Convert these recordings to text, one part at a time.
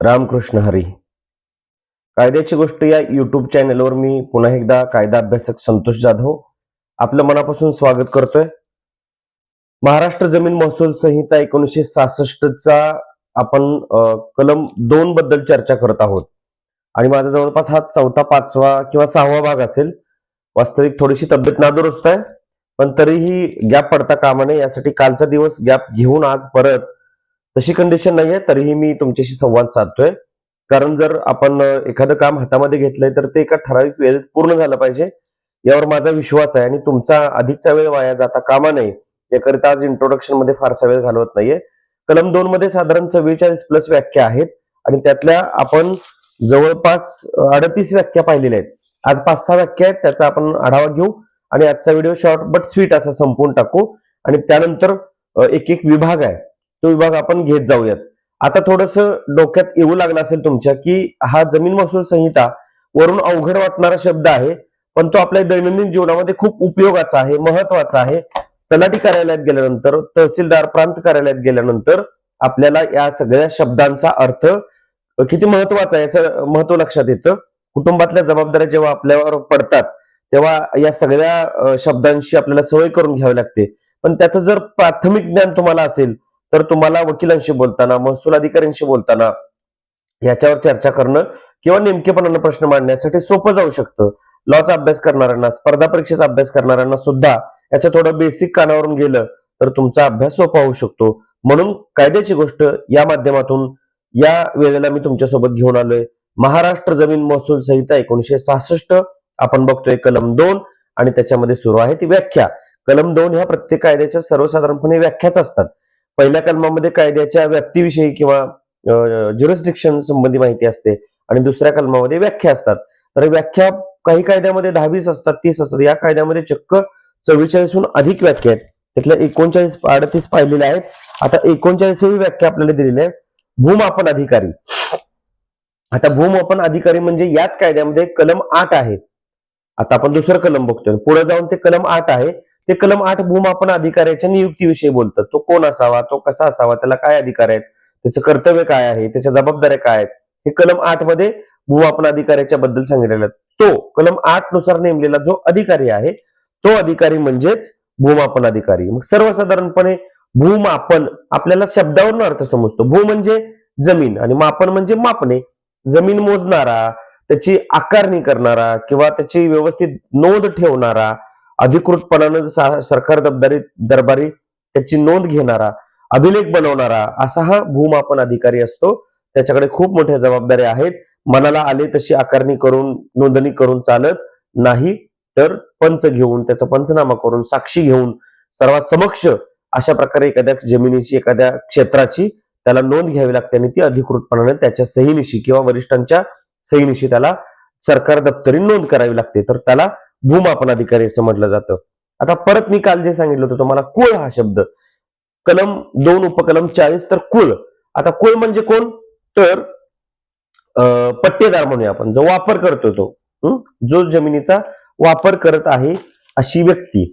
रामकृष्ण हरी. कायद्याची गोष्ट या यूट्यूब चॅनलवर मी पुन्हा एकदा कायदा अभ्यासक संतोष जाधव आपलं मनापासून स्वागत करतोय. महाराष्ट्र जमीन महसूल संहिता एकोणीसशे सहासष्टचा आपण कलम दोन बद्दल चर्चा करत आहोत. आणि माझा जवळपास हा चौथा पाचवा किंवा सहावा भाग असेल. वास्तविक थोडीशी तब्येत नादुरुस्त आहे पण तरीही गॅप पडता कामा नये यासाठी कालचा दिवस गॅप घेऊन आज परत तशी कंडिशन नाहीये तरीही मी तुमच्याशी संवाद साधतोय. कारण जर आपण एखादं काम हातामध्ये घेतलंय तर ते एका ठराविक वेळेत पूर्ण झालं पाहिजे. यावर माझा विश्वास आहे आणि तुमचा अधिकचा वेळ वाया जाता कामा नये. याकरिता आज इंट्रोडक्शनमध्ये फारसा वेळ घालवत नाहीये. कलम दोन मध्ये साधारण चव्वेचाळीस प्लस व्याख्या आहेत आणि त्यातल्या आपण जवळपास अडतीस व्याख्या पाहिलेल्या आहेत. आज पाच सहा व्याख्या आहेत त्याचा आपण आढावा घेऊ आणि आजचा व्हिडिओ शॉर्ट बट स्वीट असा संपवून टाकू. आणि त्यानंतर एक एक विभाग आहे. तो विभाग आपण घेत जाऊयात. आता थोडस डोक्यात येऊ लागलं असेल तुमच्या की हा जमीन महसूल संहिता वरून अवघड वाटणारा शब्द आहे पण तो आपल्या दैनंदिन जीवनामध्ये खूप उपयोगाचा आहे महत्त्वाचा आहे. तलाठी कार्यालयात गेल्यानंतर तहसीलदार प्रांत कार्यालयात गेल्यानंतर आपल्याला या सगळ्या शब्दांचा अर्थ किती महत्त्वाचा आहे याचं महत्त्व लक्षात येतं. कुटुंबातल्या जबाबदाऱ्या जेव्हा आपल्यावर पडतात तेव्हा या सगळ्या शब्दांशी आपल्याला सवय करून घ्यावी लागते. पण त्याचं जर प्राथमिक ज्ञान तुम्हाला असेल तर तुम्हाला वकिलांशी बोलताना महसूल अधिकाऱ्यांशी बोलताना याच्यावर चर्चा करणं किंवा नेमकेपणानं प्रश्न मांडण्यासाठी सोपं जाऊ शकतं. लॉचा अभ्यास करणाऱ्यांना स्पर्धा परीक्षेचा अभ्यास करणाऱ्यांना सुद्धा याचं थोडं बेसिक कानावरून गेलं तर तुमचा अभ्यास सोपा होऊ शकतो. म्हणून कायद्याची गोष्ट या माध्यमातून या वेळेला मी तुमच्यासोबत घेऊन आलोय. महाराष्ट्र जमीन महसूल संहिता एकोणीशे सहासष्ट आपण बघतोय कलम दोन आणि त्याच्यामध्ये सुरू आहे ती व्याख्या. कलम दोन ह्या प्रत्येक कायद्याच्या सर्वसाधारणपणे व्याख्याच असतात. पहिल्या कलमामध्ये कायद्याच्या व्याप्तीविषयी किंवा ज्युरिस्डिक्शन संबंधी माहिती असते आणि दुसऱ्या कलमामध्ये व्याख्या असतात. तर व्याख्या काही कायद्यामध्ये दहावीस असतात तीस असतात. या कायद्यामध्ये चक्क चव्वेचाळीसहून अधिक व्याख्या आहेत. त्यातल्या एकोणचाळीस अडतीस पाहिलेल्या आहेत. आता एकोणचाळीसवी व्याख्या आपल्याला दिलेली आहे भूमापन अधिकारी. आता भूमापन अधिकारी म्हणजे याच कायद्यामध्ये कलम आठ आहे. आता आपण दुसरं कलम बघतोय. पुढे जाऊन ते कलम आठ आहे. ते कलम आठ भूमापन अधिकाऱ्याच्या नियुक्तीविषयी बोलतं तो कोण असावा? तो कसा असावा? त्याला काय अधिकार आहेत? त्याचं कर्तव्य काय आहे? त्याच्या जबाबदाऱ्या काय आहेत? हे कलम आठमध्ये भूमापन अधिकाऱ्याच्या बद्दल सांगितलेलं तो कलम आठनुसार नेमलेला जो अधिकारी आहे तो अधिकारी म्हणजेच भूमापन अधिकारी. मग सर्वसाधारणपणे भूमापन आपल्याला शब्दावरून अर्थ समजतो. भू म्हणजे जमीन आणि मापन म्हणजे मापणे. जमीन मोजणारा त्याची आकारणी करणारा किंवा त्याची व्यवस्थित नोंद ठेवणारा अधिकृतपणानं सरकार दबदारी दरबारी त्याची नोंद घेणारा अभिलेख बनवणारा असा हा भूमापन अधिकारी असतो. त्याच्याकडे खूप मोठ्या जबाबदाऱ्या आहेत. मनाला आले तशी आकारणी करून नोंदणी करून चालत नाही तर पंच घेऊन त्याचा पंचनामा करून साक्षी घेऊन सर्वात समक्ष अशा प्रकारे एखाद्या जमिनीची एखाद्या क्षेत्राची त्याला नोंद घ्यावी लागते आणि ती अधिकृतपणाने त्याच्या सहीनिशी किंवा वरिष्ठांच्या सहीनिशी त्याला सरकार दप्तरी नोंद करावी लागते. तर त्याला भूमापन अधिकारी असं म्हटलं जातं. आता परत मी काल जे सांगितलं होतं तुम्हाला कुळ हा शब्द. कलम दोन उपकलम चाळीस तर कुळ. आता कुळ म्हणजे कोण? तर पट्टेदार म्हणूया आपण. जो वापर करतो तो. जो जमिनीचा वापर करत आहे अशी व्यक्ती.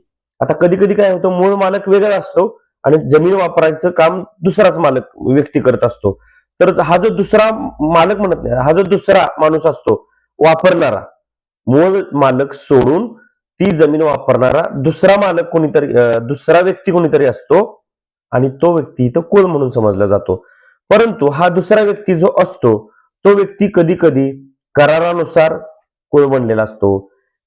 आता कधी कधी काय होतं मूळ मालक वेगळा असतो आणि जमीन वापरायचं काम दुसराच मालक व्यक्ती करत असतो. तर हा जो दुसरा मालक म्हणत नाही हा जो दुसरा माणूस असतो वापरणारा. मूळ मालक सोडून ती जमीन वापरणारा दुसरा मालक कोणीतरी दुसरा व्यक्ती कोणीतरी असतो आणि तो व्यक्ती इथं कुळ म्हणून समजला जातो. परंतु हा दुसरा व्यक्ती जो असतो तो व्यक्ती कधी कधी करारानुसार कुळ बनलेला असतो.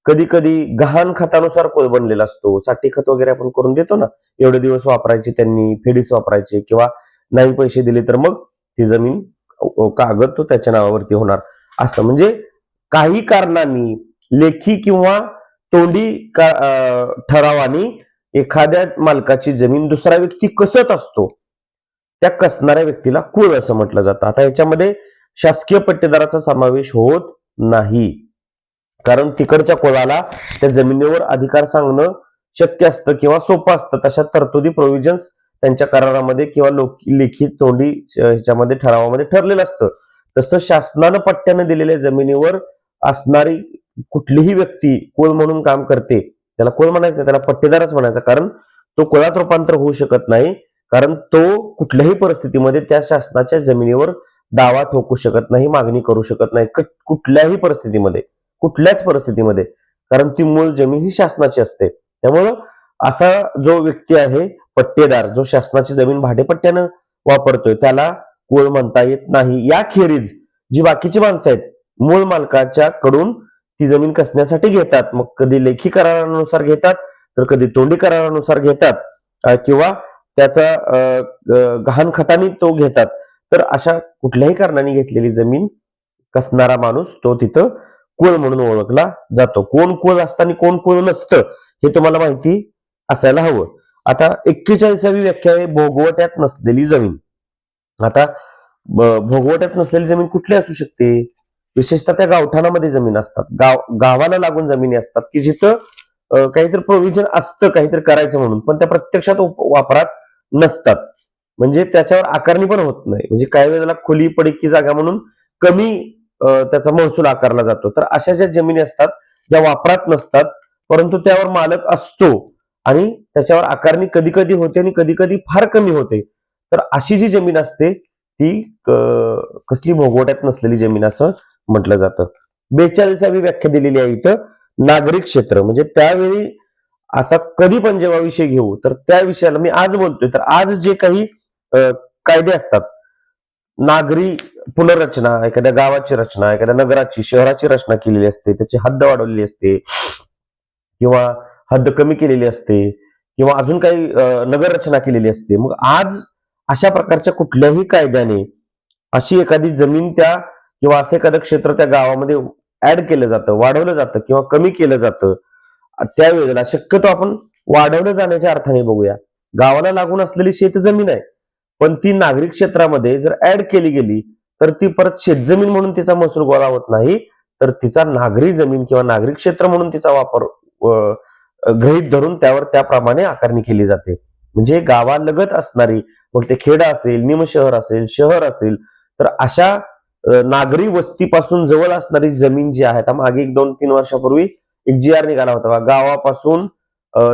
कधी कधी गहाण खतानुसार कुळ बनलेला असतो. साठी खत वगैरे आपण करून देतो ना एवढे दिवस वापरायचे त्यांनी फेडीस वापरायचे किंवा नाही पैसे दिले तर मग ती जमीन कागद तो त्याच्या नावावरती होणार. असं म्हणजे काही कारणांनी लेखी किंवा तोंडी का- ठरावानी एखाद्या मालकाची जमीन दुसरा व्यक्ती कसत असतो त्या कसणाऱ्या व्यक्तीला कुळ असं म्हटलं जातं. आता याच्यामध्ये शासकीय पट्टेदाराचा समावेश होत नाही. कारण तिकडच्या कुळाला त्या जमिनीवर अधिकार सांगणं शक्य असतं किंवा सोपं असतं. तशा तरतुदी प्रोव्हिजन्स त्यांच्या करारामध्ये किंवा लेखी तोंडी ह्याच्यामध्ये ठरावामध्ये ठरलेलं असतं. तसं शासनानं पट्ट्यानं दिलेल्या जमिनीवर असणारी कुठलीही व्यक्ती कुळ म्हणून काम करते त्याला कुळ म्हणायचं नाही त्याला पट्टेदारच म्हणायचं. कारण तो कुळात रूपांतर होऊ शकत नाही कारण तो कुठल्याही परिस्थितीमध्ये त्या शासनाच्या जमिनीवर दावा ठोकू शकत नाही मागणी करू शकत नाही कुठल्याही परिस्थितीमध्ये कुठल्याच परिस्थितीमध्ये. कारण ती मूळ जमीन ही शासनाची असते. त्यामुळं असा जो व्यक्ती आहे पट्टेदार जो शासनाची जमीन भाडेपट्ट्यानं वापरतोय त्याला कुळ म्हणता येत नाही. याखेरीज जी बाकीची माणसं आहेत मूळ मालकाच्या कडून ती जमीन कसण्यासाठी घेतात? मग कधी लेखी करारानुसार घेतात? तर कधी तोंडी करारानुसार घेतात? किंवा त्याचा गहाण खताने तो घेतात? तर अशा कुठल्याही कारणाने घेतलेली जमीन कसणारा माणूस तो तिथं कुळ म्हणून ओळखला जातो? कोण कुळ असताना कोण कुळ नसतं हे तुम्हाला माहिती असायला हवं. आता एक्केचाळीसावी व्याख्या आहे भोगवट्यात नसलेली जमीन. आता भोगवट्यात नसलेली जमीन कुठली असू शकते? विशेषतः त्या गावठाणामध्ये जमीन असतात. गाव गावाला लागून जमिनी असतात की जिथं काहीतरी प्रोव्हिजन असतं काहीतरी करायचं म्हणून पण त्या प्रत्यक्षात वापरात नसतात. म्हणजे त्याच्यावर आकारणी पण होत नाही. म्हणजे काही वेळेला खुली पडकी जागा म्हणून कमी त्याचा महसूल आकारला जातो. तर अशा ज्या जमिनी असतात ज्या वापरात नसतात परंतु त्यावर मालक असतो आणि त्याच्यावर आकारणी कधी कधी होते आणि कधी कधी फार कमी होते. तर अशी जी जमीन असते ती कसली भोगवट्यात नसलेली जमीन असं म्हटलं जातं. बेचाळीसावी व्याख्या दिलेली आहे इथं. नागरिक क्षेत्र म्हणजे त्यावेळी आता कधी पण जेव्हा विषय घेऊ तर त्या विषयाला मी आज बोलतोय. तर आज जे काही कायदे असतात नागरी पुनर्रचना एखाद्या गावाची रचना एखाद्या नगराची शहराची रचना केलेली असते त्याची हद्द वाढवलेली असते किंवा हद्द कमी केलेली असते किंवा अजून काही नगर रचना केलेली असते. मग आज अशा प्रकारच्या कुठल्याही कायद्याने अशी एखादी जमीन त्या किंवा असं एखादं क्षेत्र त्या गावामध्ये ऍड केलं जातं वाढवलं जातं किंवा कमी केलं जातं त्यावेळेला शक्यतो आपण वाढवलं जाण्याच्या अर्थाने बघूया. गावाला लागून असलेली शेत जमीन आहे पण ती नागरिक क्षेत्रामध्ये जर ऍड केली गेली तर ती परत शेतजमीन म्हणून तिचा महसूल गोळा होत नाही तर तिचा नागरी जमीन किंवा नागरिक क्षेत्र म्हणून तिचा वापर गृहित गृहीत धरून त्यावर त्याप्रमाणे आकारणी केली जाते. म्हणजे गावालगत असणारी मग ते खेडा असेल निम शहर असेल शहर असेल तर अशा नागरी वस्तीपासून जवळ असणारी जमीन जी आहे मागे एक दोन तीन वर्षापूर्वी एक जी आर निघाला होता. गावापासून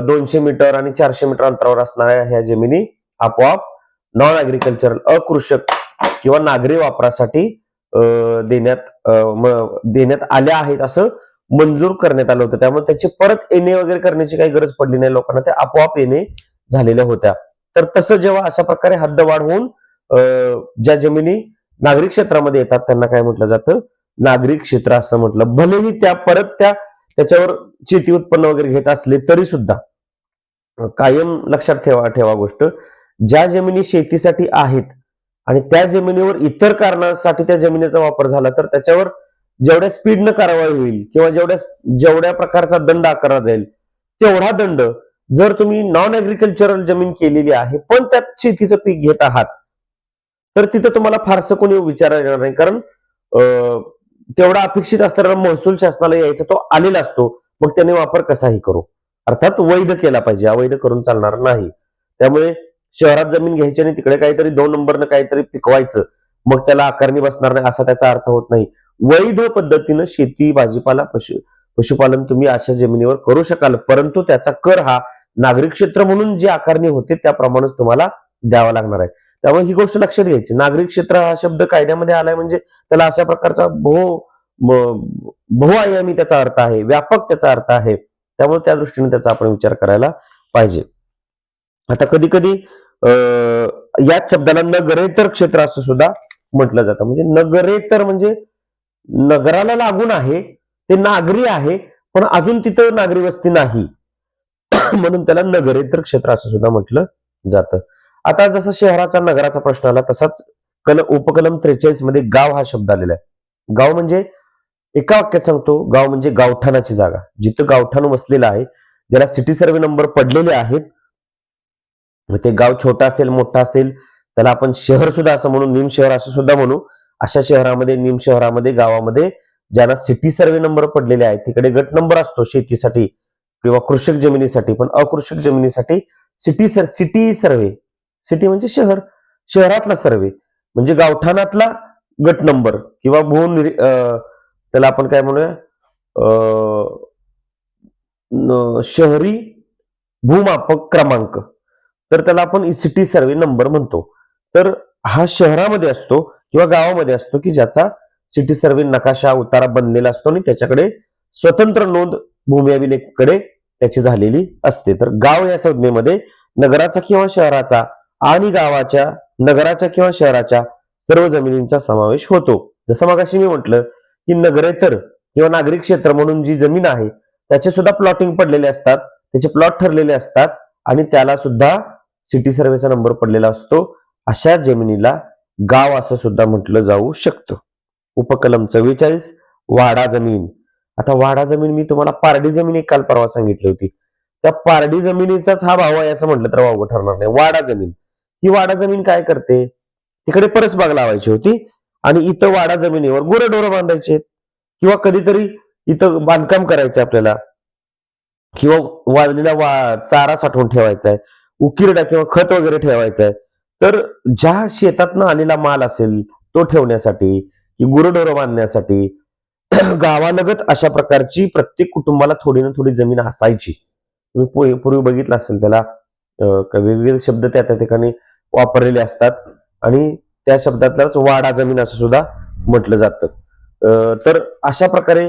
दोनशे मीटर आणि चारशे मीटर अंतरावर असणाऱ्या ह्या जमिनी आपोआप नॉन ऍग्रिकल्चरल अकृषक किंवा नागरी वापरासाठी देण्यात देण्यात आल्या आहेत असं मंजूर करण्यात आलं होतं. त्यामुळे त्याची परत येणे वगैरे करण्याची काही गरज पडली नाही. लोकांना ते आपोआप येणे झालेल्या होत्या. तर तसं जेव्हा अशा प्रकारे हद्दवाढ होऊन ज्या जमिनी नागरिक क्षेत्रामध्ये येतात त्यांना काय म्हटलं जातं? नागरिक क्षेत्र असं म्हटलं. भलेही त्या परत त्या त्याच्यावर शेती उत्पन्न वगैरे घेत असले तरी सुद्धा कायम लक्षात ठेवा ठेवा गोष्ट. ज्या जमिनी शेतीसाठी आहेत आणि त्या जमिनीवर इतर कारणासाठी त्या जमिनीचा वापर झाला तर त्याच्यावर जेवढ्या स्पीडनं कारवाई होईल किंवा जेवढ्या जेवढ्या प्रकारचा दंड आकारला जाईल तेवढा दंड जर तुम्ही नॉन अग्रिकल्चरल जमीन केलेली आहे पण त्यात शेतीचं पीक घेत आहात तर तिथं तुम्हाला फारसं कोणी विचारणार येणार नाही. कारण अं, तेवढा अपेक्षित असणारा महसूल शासनाला यायचा तो आलेला असतो. मग त्याने वापर कसाही करू. अर्थात वैध केला पाहिजे. अवैध करून चालणार नाही. त्यामुळे शहरात जमीन घ्यायची आणि तिकडे काहीतरी दोन नंबरनं काहीतरी पिकवायचं. मग त्याला आकारणी बसणार नाही असा त्याचा अर्थ होत नाही. वैध पद्धतीनं शेती भाजीपाला पशु पशुपालन तुम्ही अशा जमिनीवर करू शकाल. परंतु त्याचा कर हा नागरिक क्षेत्र म्हणून जी आकारणी होते त्याप्रमाणेच तुम्हाला द्यावा लागणार आहे. त्यामुळे ही गोष्ट लक्षात घ्यायची. नागरिक क्षेत्र हा शब्द कायद्यामध्ये आलाय म्हणजे त्याला अशा प्रकारचा बहु बहुआयामी त्याचा अर्थ आहे व्यापक त्याचा अर्थ आहे. त्यामुळे त्या दृष्टीने त्याचा आपण विचार करायला पाहिजे. आता कधी कधी याच शब्दाला नगरेतर क्षेत्र असं सुद्धा म्हटलं जातं. म्हणजे नगरेतर म्हणजे नगराला लागून आहे ते नागरी आहे पण अजून तिथं नागरी वस्ती नाही. म्हणून त्याला नगरेतर क्षेत्र असं सुद्धा म्हटलं जातं. आता जसा शहराचा नगराचा प्रश्न आला तसाच कल उपकलम त्रेचाळीसमध्ये गाव हा शब्द आलेला आहे. गाव म्हणजे एका वाक्यात सांगतो गाव म्हणजे गावठाणाची जागा. जिथं गावठाण वसलेलं आहे ज्याला सिटी सर्वे नंबर पडलेले आहेत मग ते गाव छोटा असेल मोठा असेल त्याला आपण शहर सुद्धा असं म्हणू निम शहर असं सुद्धा म्हणू. अशा शहरामध्ये निम शहरामध्ये गावामध्ये ज्यांना सिटी सर्वे नंबर पडलेले आहेत तिकडे गट नंबर असतो शेतीसाठी किंवा कृषक जमिनीसाठी पण अकृषक जमिनीसाठी सिटी सर सिटी सर्वे सिटी म्हणजे शहर. शहरातला सर्वे. म्हणजे गावठाणातला गट नंबर किंवा भू अं, त्याला आपण काय म्हणूया? अं, शहरी भूमापक क्रमांक. तर त्याला आपण सिटी सर्वे नंबर म्हणतो. तर हा शहरामध्ये असतो किंवा गावामध्ये असतो की ज्याचा सिटी सर्वे नकाशा उतारा बनलेला असतो आणि त्याच्याकडे स्वतंत्र नोंद भूमी अभिलेखकडे त्याची झालेली असते. तर गाव या संज्ञेमध्ये नगराचा किंवा शहराचा आणि गावाच्या नगराच्या किंवा शहराच्या सर्व जमिनींचा समावेश होतो. जसं मगाशी मी म्हटलं की नगरेतर किंवा नागरिक क्षेत्र म्हणून जी जमीन आहे त्याचे सुद्धा प्लॉटिंग पडलेले असतात. त्याचे प्लॉट ठरलेले असतात आणि त्याला सुद्धा सिटी सर्वेचा नंबर पडलेला असतो. अशा जमिनीला गाव असं सुद्धा म्हटलं जाऊ शकतं. उपकलम चव्वेचाळीस वाडा जमीन. आता वाडा जमीन मी तुम्हाला पारडी जमीन एक काल परवा सांगितली होती. त्या पारडी जमिनीचाच हा भाव आहे असं म्हटलं तर वावगं ठरणार नाही. वाडा जमीन. ही वाडा जमीन काय करते? तिकडे परसबाग लावायची होती आणि इथं वाडा जमिनीवर गुरंढोरं बांधायचे किंवा कधीतरी इथं बांधकाम करायचं आपल्याला. किंवा वाढलेला वा चारा साठवून ठेवायचा आहे उकिरडा किंवा खत वगैरे ठेवायचं आहे तर ज्या शेतातनं आलेला माल असेल तो ठेवण्यासाठी की गुरंढोरं बांधण्यासाठी गावालगत अशा प्रकारची प्रत्येक कुटुंबाला थोडी ना थोडी जमीन असायची. तुम्ही पूर्वी बघितलं असेल त्याला वेगवेगळे शब्द त्या त्या ठिकाणी वापरलेले असतात. आणि त्या शब्दातलाच वाडा जमीन असं सुद्धा म्हटलं जातं. अं, तर अशा प्रकारे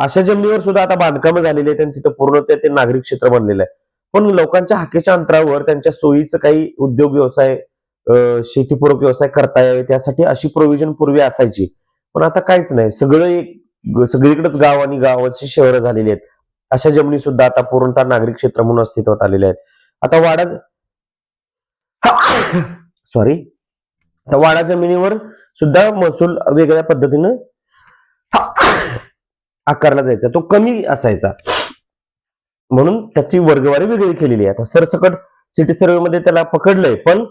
अशा जमिनीवर सुद्धा आता बांधकामं झालेली आहेत आणि तिथं पूर्ण ते नागरिक क्षेत्र बनलेलं आहे. पण लोकांच्या हाकेच्या अंतरावर त्यांच्या सोयीचं काही उद्योग व्यवसाय शेतीपूरक व्यवसाय करता यावे त्यासाठी अशी प्रोव्हिजन पूर्वी असायची. पण आता काहीच नाही. सगळं एक सगळीकडेच गाव आणि गावाची शहरं झालेली आहेत. अशा जमिनी सुद्धा आता पूर्णतः नागरिक क्षेत्र म्हणून अस्तित्वात आलेल्या आहेत. आता वाडा सॉरी. आता वाडा जमिनीवर सुद्धा महसूल वेगळ्या पद्धतीनं आकारला जायचा. तो कमी असायचा. म्हणून त्याची वर्गवारी वेगळी केलेली आहे. आता सरसकट सिटी सर्वे मध्ये त्याला पकडलंय पण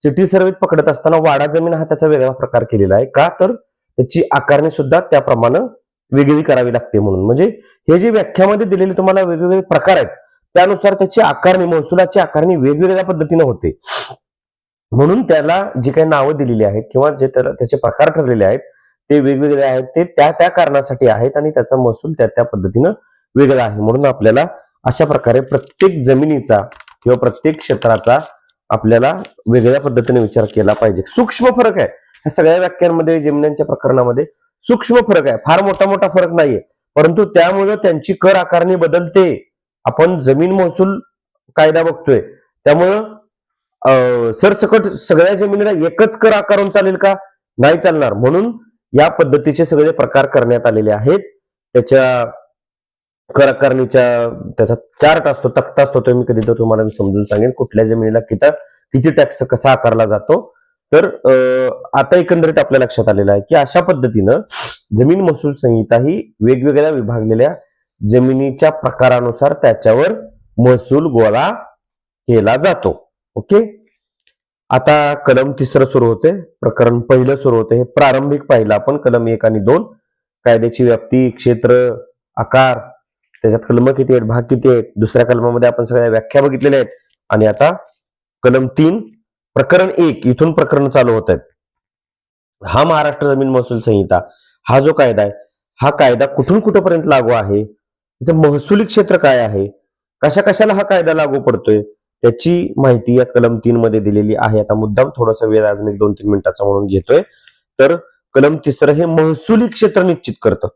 सिटी सर्वेत पकडत असताना वाडा जमीन हा त्याचा वेगळा प्रकार केलेला आहे. का? तर त्याची आकारणी सुद्धा त्याप्रमाणे वेगळी करावी लागते म्हणून. म्हणजे हे जे व्याख्यामध्ये दिलेले तुम्हाला वेगवेगळे प्रकार आहेत त्यानुसार त्याची आकारणी महसुलाची आकारणी वेगवेगळ्या पद्धतीने होते. म्हणून त्याला जी काही नावं दिलेली आहेत किंवा जे त्याला त्याचे प्रकार ठरलेले आहेत ते वेगवेगळे आहेत ते त्या त्या कारणासाठी आहेत आणि त्याचा महसूल त्या त्या पद्धतीनं वेगळा आहे. म्हणून आपल्याला अशा प्रकारे प्रत्येक जमिनीचा किंवा प्रत्येक क्षेत्राचा आपल्याला वेगळ्या पद्धतीने विचार केला पाहिजे. सूक्ष्म फरक आहे. ह्या सगळ्या व्याख्यांमध्ये जमिन्यांच्या प्रकरणामध्ये सूक्ष्म फरक आहे. फार मोठा मोठा फरक नाहीये. परंतु त्यामुळे त्यांची कर आकारणी बदलते. आपण जमीन महसूल कायदा बघतोय. त्यामुळं सरसकट सगळ्या जमिनीला एकच कर आकारून चालेल का? नाही चालणार. म्हणून या पद्धतीचे सगळे प्रकार करण्यात आलेले आहेत त्याच्या कर आकारणीच्या त्याचा चार्ट असतो तक्ता असतो तो मी कधी तर तुम्हाला मी समजून सांगेन कुठल्या जमिनीला किती किती टॅक्स कसा आकारला जातो. तर आता एकंदरीत आपल्या लक्षात आलेलं आहे की अशा पद्धतीनं जमीन महसूल संहिता ही वेगवेगळ्या विभागलेल्या जमिनीच्या प्रकारानुसार त्याच्यावर महसूल गोळा केला जातो. ओके? आता कलम तिसरं सुरू होते. प्रकरण पहिलं सुरू होते. हे प्रारंभिक पाहिलं आपण. कलम एक आणि दोन. कायद्याची व्याप्ती क्षेत्र आकार. त्याच्यात कलम किती आहेत? भाग किती आहेत? दुसऱ्या कलमामध्ये आपण सगळ्या व्याख्या बघितलेल्या आहेत. आणि आता कलम तीन. प्रकरण एक. इथून प्रकरण चालू होत आहेत. हा महाराष्ट्र जमीन महसूल संहिता. हा जो कायदा आहे हा कायदा कुठून कुठपर्यंत लागू आहे? त्याचं महसुली क्षेत्र काय आहे? कशा कशाला हा कायदा लागू पडतोय? त्याची माहिती या कलम तीन मध्ये दिलेली आहे. आता मुद्दाम थोडासा वेळ अजून एक दोन तीन मिनिटाचा म्हणून घेतोय. तर कलम तिसरं हे महसुली क्षेत्र निश्चित करतं.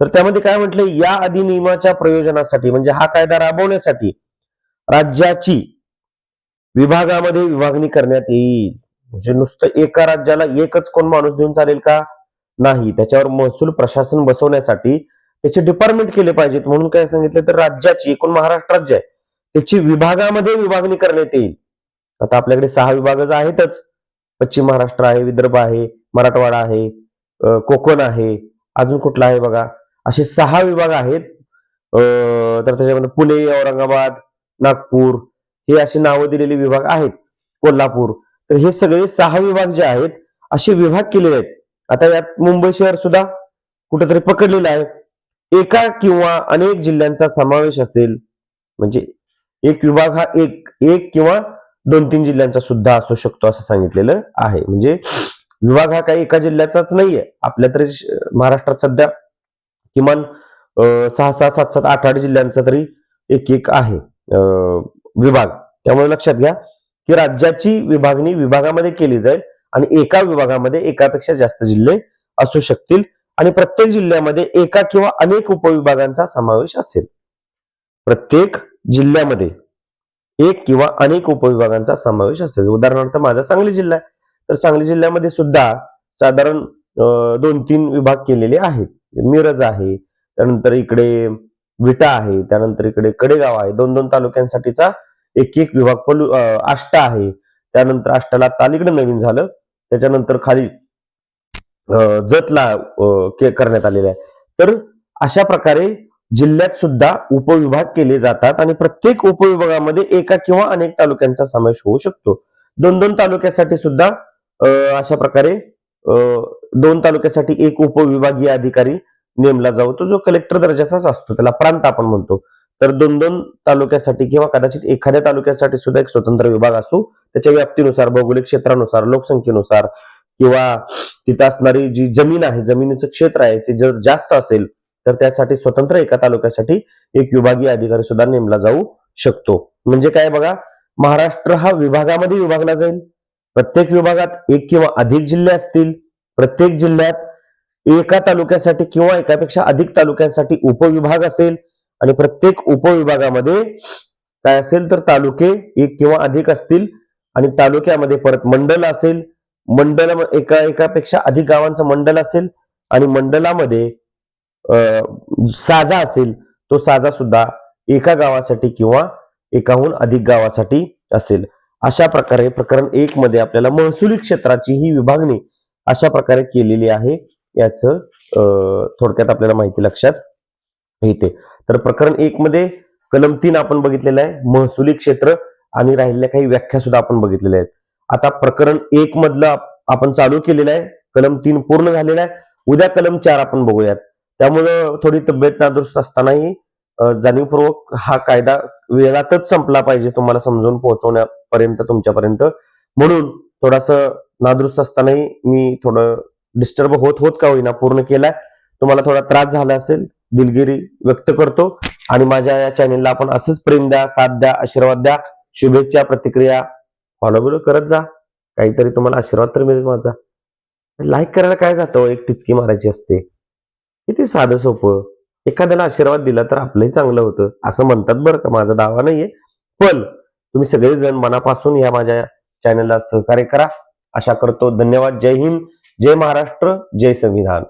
तर त्यामध्ये काय म्हटलंय? या अधिनियमाच्या प्रयोजनासाठी म्हणजे हा कायदा राबवण्यासाठी राज्याची विभागामध्ये विभागणी करण्यात येईल. म्हणजे नुसतं एका राज्याला एकच कोण माणूस देऊन चालेल का? नाही. त्याच्यावर महसूल प्रशासन बसवण्यासाठी त्याचे डिपार्टमेंट केले पाहिजेत. म्हणून काय सांगितलं तर राज्याची एकूण महाराष्ट्र राज्य आहे. त्याची विभागामध्ये विभागणी करण्यात येईल. आता आपल्याकडे सहा विभाग आहेतच. पश्चिम महाराष्ट्र आहे विदर्भ आहे मराठवाडा आहे कोकण आहे अजून कुठला आहे बघा? असे सहा विभाग आहेत. तर त्याच्यामध्ये पुणे औरंगाबाद नागपूर हे असे नावं दिलेले विभाग आहेत. कोल्हापूर. तर हे सगळे सहा विभाग जे आहेत असे विभाग केलेले आहेत. आता यात मुंबई शहर सुद्धा कुठेतरी पकडलेलं आहे. एका किंवा अनेक जिल्ह्यांचा समावेश असेल म्हणजे एक विभाग हा एक एक किंवा दोन तीन जिल्ह्यांचा सुद्धा असू शकतो असं सांगितलेलं आहे. म्हणजे विभाग हा काही एका जिल्ह्याचाच नाहीये. आपल्या तरी महाराष्ट्रात सध्या किमान सहा सहा सात सात आठ आठ जिल्ह्यांचा तरी एक एक आहे विभाग. त्यामुळे लक्षात घ्या की राज्याची विभागणी विभागामध्ये केली जाईल आणि एका विभागामध्ये एकापेक्षा जास्त जिल्हे असू शकतील. आणि प्रत्येक जिल्ह्यामध्ये एका किंवा अनेक उपविभागांचा समावेश असेल. प्रत्येक जिल्ह्यामध्ये एक किंवा अनेक उपविभागांचा समावेश असेल. उदाहरणार्थ माझा सांगली जिल्हा आहे. तर सांगली जिल्ह्यामध्ये सुद्धा साधारण दोन तीन विभाग केलेले आहेत. मिरज आहे त्यानंतर इकडे विटा आहे त्यानंतर इकडे कडेगाव आहे. दोन दोन तालुक्यांसाठीचा एक एक विभाग पलू आष्टा आहे. त्यानंतर आष्टाला तालीकडे नवीन झालं. त्याच्यानंतर खाली जतला करण्यात आलेलं आहे. तर अशा प्रकारे जिल्ह्यात सुद्धा उपविभाग केले जातात आणि प्रत्येक उपविभागामध्ये एका किंवा अनेक तालुक्यांचा समावेश होऊ शकतो. दोन दोन तालुक्यासाठी सुद्धा अशा प्रकारे अं, दोन तालुक्यासाठी एक उपविभागीय अधिकारी नेमला जाऊ तो जो कलेक्टर दर्जाचाच असतो. त्याला प्रांत आपण म्हणतो. तर दोन दोन तालुक्यासाठी किंवा कदाचित एखाद्या तालुक्यासाठी सुद्धा एक स्वतंत्र विभाग असू त्याच्या व्याप्तीनुसार भौगोलिक क्षेत्रानुसार लोकसंख्येनुसार किंवा तिथं असणारी जी जमीन आहे जमिनीचं क्षेत्र आहे ते जर जास्त असेल तर त्यासाठी स्वतंत्र एका तालुक्यासाठी एक विभागीय अधिकारी सुद्धा नेमला जाऊ शकतो. म्हणजे काय बघा महाराष्ट्र हा विभागामध्ये विभागला जाईल. प्रत्येक विभागात एक किंवा अधिक जिल्हे असतील. प्रत्येक जिल्ह्यात एका तालुक्यासाठी किंवा एकापेक्षा अधिक तालुक्यांसाठी उपविभाग असेल. आणि प्रत्येक उपविभागामध्ये काय असेल तर तालुके एक किंवा अधिक असतील. आणि तालुक्यामध्ये परत मंडल असेल. मंडल एका एकापेक्षा अधिक गावांचं मंडल असेल आणि मंडलामध्ये साजा असेल तो साजा सुद्धा एका गावासाठी किंवा एकाहून अधिक गावासाठी असेल. अशा प्रकारे प्रकरण एक मध्ये आपल्याला महसुली क्षेत्राची ही विभागणी अशा प्रकारे केलेली आहे. याचं थोडक्यात आपल्याला माहिती लक्षात येते. तर प्रकरण एक मध्ये कलम तीन आपण बघितलेलं आहे. महसुली क्षेत्र आणि राहिलेल्या काही व्याख्या सुद्धा आपण बघितलेल्या आहेत. आता प्रकरण एक मधलं आपण चालू केलेलं आहे. कलम तीन पूर्ण झालेला आहे. उद्या कलम चार आपण बघूयात. त्यामुळं थोडी तब्येत नादुरुस्त असतानाही जाणीवपूर्वक हा कायदा वेळातच संपला पाहिजे तुम्हाला समजून पोहोचवण्यापर्यंत तुमच्यापर्यंत. म्हणून थोडास नादुरुस्त असतानाही मी थोडं डिस्टर्ब होत होत का होईना पूर्ण केलाय. तुम्हाला थोडा त्रास झाला असेल दिलगिरी व्यक्त करतो. आणि माझ्या या चॅनेलला आपण असंच प्रेम द्या साथ द्या आशीर्वाद द्या. शुभेच्छा प्रतिक्रिया. फॉलो बिलो करत जा. काहीतरी तुम्हाला आशीर्वाद तर मिळेल माझा. लाईक करायला काय जातं हो? एक टिचकी मारायची असते? किती साधं सोपं. एखाद्याला आशीर्वाद दिला तर आपलंही चांगलं होतं. असं म्हणतात बरं का माझा दावा नाहीये. पण तुम्ही सगळेजण मनापासून या माझ्या चॅनलला सहकार्य करा. आशा करतो धन्यवाद. जय हिंद. जय महाराष्ट्र. जय संविधान.